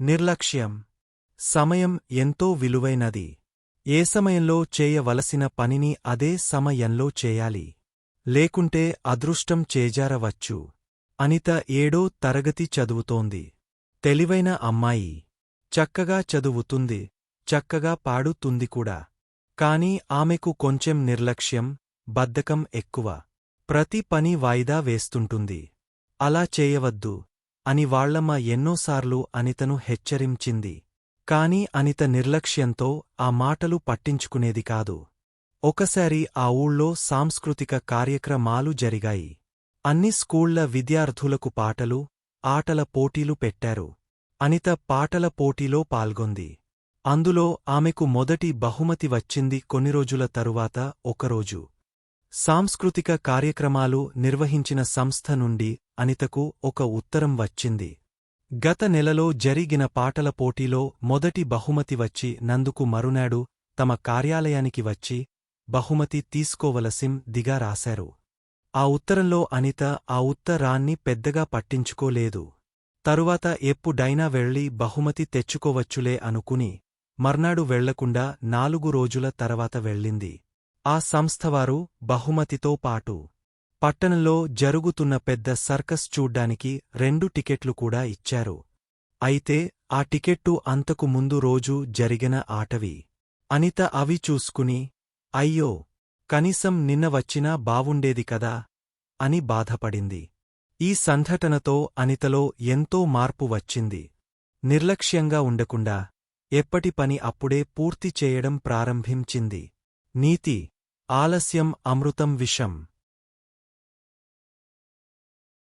నిర్లక్ష్యం. సమయం ఎంతో విలువైనది. ఏ సమయంలో చేయవలసిన పనిని అదే సమయంలో చేయాలి. లేకుంటే అదృష్టం చేజారవచ్చు. అనిత ఏడో తరగతి చదువుతోంది. తెలివైన అమ్మాయి. చక్కగా చదువుతుంది. చక్కగా పాడుతుంది కూడా. కాని ఆమెకు కొంచెం నిర్లక్ష్యం బద్ధకం ఎక్కువ. ప్రతి పని వాయిదా వేస్తుంటుంది. అలా చేయవద్దు. అని వాళ్ళమ్మ ఎన్నోసార్లు అనితను హెచ్చరించింది. కాని అనిత నిర్లక్ష్యంతో ఆ మాటలు పట్టించుకునేది కాదు. ఒకసారి ఆ ఊళ్ళో సాంస్కృతిక కార్యక్రమాలు జరిగాయి. అన్ని స్కూళ్ళ విద్యార్థులకు పాటలు ఆటల పోటీలు పెట్టారు. అనిత పాటల పోటీలో పాల్గొంది. అందులో ఆమెకు మొదటి బహుమతి వచ్చింది కొన్ని రోజుల తరువాత ఒకరోజు. సాంస్కృతిక కార్యక్రమాలు నిర్వహించిన సంస్థ నుండి అనితకు ఒక ఉత్తరం వచ్చింది. గత నెలలో జరిగిన పాటల పోటీలో మొదటి బహుమతి వచ్చి నందుకు మరునాడు తమ కార్యాలయానికి వచ్చి బహుమతి తీసుకోవలసిం దిగా రాశారు. ఆ ఉత్తరంలో అనిత ఆ ఉత్తరాన్ని పెద్దగా పట్టించుకోలేదు. తరువాత ఎప్పుడైనా వెళ్ళి బహుమతి తెచ్చుకోవచ్చులే అనుకుని మర్నాడు వెళ్ళకుండా నాలుగు రోజుల తర్వాత వెళ్ళింది. ఆ సంస్థవారు బహుమతితో పాటు పట్టణంలో జరుగుతున్న పెద్ద సర్కస్ చూడ్డానికి రెండు టికెట్లు కూడా ఇచ్చారు. అయితే ఆ టికెట్టు అంతకు ముందు రోజు జరిగిన ఆటవి. అనిత అవి చూసుకుని అయ్యో కనీసం నిన్న వచ్చినా బావుండేది కదా అని బాధపడింది. ఈ సంఘటనతో అనితలో ఎంతో మార్పు వచ్చింది. నిర్లక్ష్యంగా ఉండకుండా ఎప్పటి పని అప్పుడే పూర్తి చేయడం ప్రారంభించింది. నీతి ఆలస్యం అమృతం విషం.